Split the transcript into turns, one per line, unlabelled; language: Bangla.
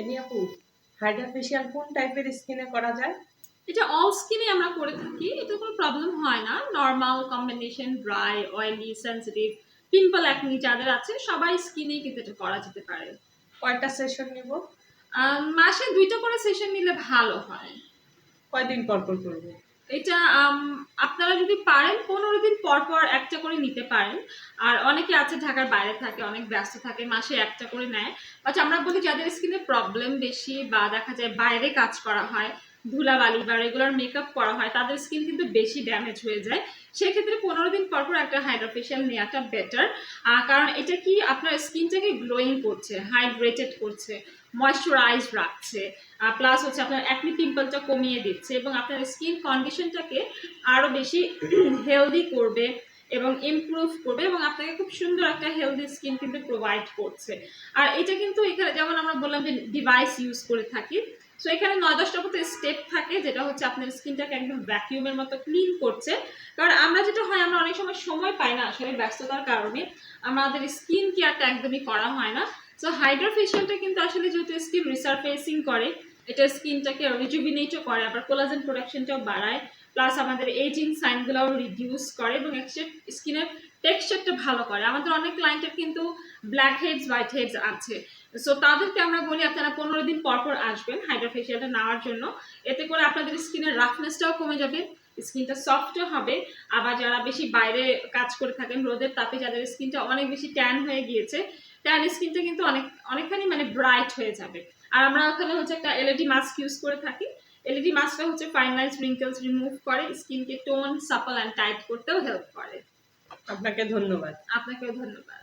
এমনি আপু? হাইড্রা ফেশিয়াল কোন টাইপের স্কিনে করা যায়?
এটা অল স্কিনে আমরা করে থাকি এটা কোনো প্রবলেম হয় না। Normal combination dry oily sensitive pimple acne যাদের আছে সবাই স্কিনে কিন্তু এটা করা যেতে পারে।
কয়টা সেশন নিব?
মাসে দুইটা করে সেশন নিলে ভালো হয়।
কয়দিন পর পর করব?
এটা আপনারা যদি পারেন, পনেরো দিন পর পর একটা করে নিতে পারেন। আর অনেকে আছে ঢাকার বাইরে থাকে, অনেক ব্যস্ত থাকে, মাসে একটা করে নেয়। বাট আমরা বলি যাদের স্কিনে প্রবলেম বেশি বা দেখা যায় বাইরে কাজ করা হয় ধুলাবালি বা রেগুলার মেকআপ করা হয়, তাদের স্কিন কিন্তু বেশি ড্যামেজ হয়ে যায়। সেক্ষেত্রে পনেরো দিন পর পর একটা হাইড্রোফেশিয়াল নেওয়াটা বেটার কারণ এটা কি আপনার স্কিনটাকে গ্লোয়িং করছে হাইড্রেটেড করছে ময়শ্চারাইজ রাখছে প্লাস হচ্ছে আপনার অ্যাকনি পিম্পলটা কমিয়ে দিচ্ছে এবং আপনার স্কিন কন্ডিশনটাকে আরও বেশি হেলদি করবে। এবং ইমপ্রুভ করবে এবং আপনাকে খুব সুন্দর একটা হেলদি স্কিন কিন্তু প্রোভাইড করছে। আর এটা কিন্তু এখানে যেমন আমরা বললাম যে ডিভাইস ইউজ করে থাকি সো এখানে নয় দশটা মতো স্টেপ থাকে, যেটা হচ্ছে আপনার স্কিনটাকে একদম ভ্যাকিউমের মতো ক্লিন করছে। কারণ আমরা যেটা হয়, আমরা অনেক সময় সময় পাই না আসলে ব্যস্ততার কারণে। আমাদের স্কিন কেয়ারটা একদমই করা হয় না। সো হাইড্রোফেশিয়ালটা কিন্তু আসলে যেহেতু স্কিন রিসারফেসিং করে, এটা স্কিনটাকে রিজুভিনেটও করে, আবার কোলাজেন প্রোডাকশনটাও বাড়ায়। প্লাস আমাদের এজিং সাইনগুলোও রিডিউস করে এবং স্কিনের টেক্সচারটা ভালো করে। আমাদের অনেক ক্লায়েন্টের কিন্তু ব্ল্যাক হেডস হোয়াইট হেডস আছে। সো তাদেরকে আমরা বলি, আপনারা পনেরো দিন পর পর আসবেন হাইড্রোফেশিয়ালটা নেওয়ার জন্য। এতে করে আপনাদের স্কিনের রাফনেসটাও কমে যাবে স্কিনটা সফটও হবে। আবার যারা বেশি বাইরে কাজ করে থাকেন, রোদের তাপে যাদের স্কিনটা অনেক বেশি ট্যান হয়ে গিয়েছে ট্যান স্কিনটা কিন্তু অনেক, অনেকখানি মানে ব্রাইট হয়ে যাবে। আর আমরা ওখানে হচ্ছে একটা এলইডি মাস্ক ইউজ করে থাকি। এলইডি মাস্কটা হচ্ছে ফাইন লাইন্স রিঙ্কেলস রিমুভ করে স্কিনকে টোন সাপল অ্যান্ড টাইট করতেও হেল্প করে।
আপনাকে ধন্যবাদ।
আপনাকেও ধন্যবাদ।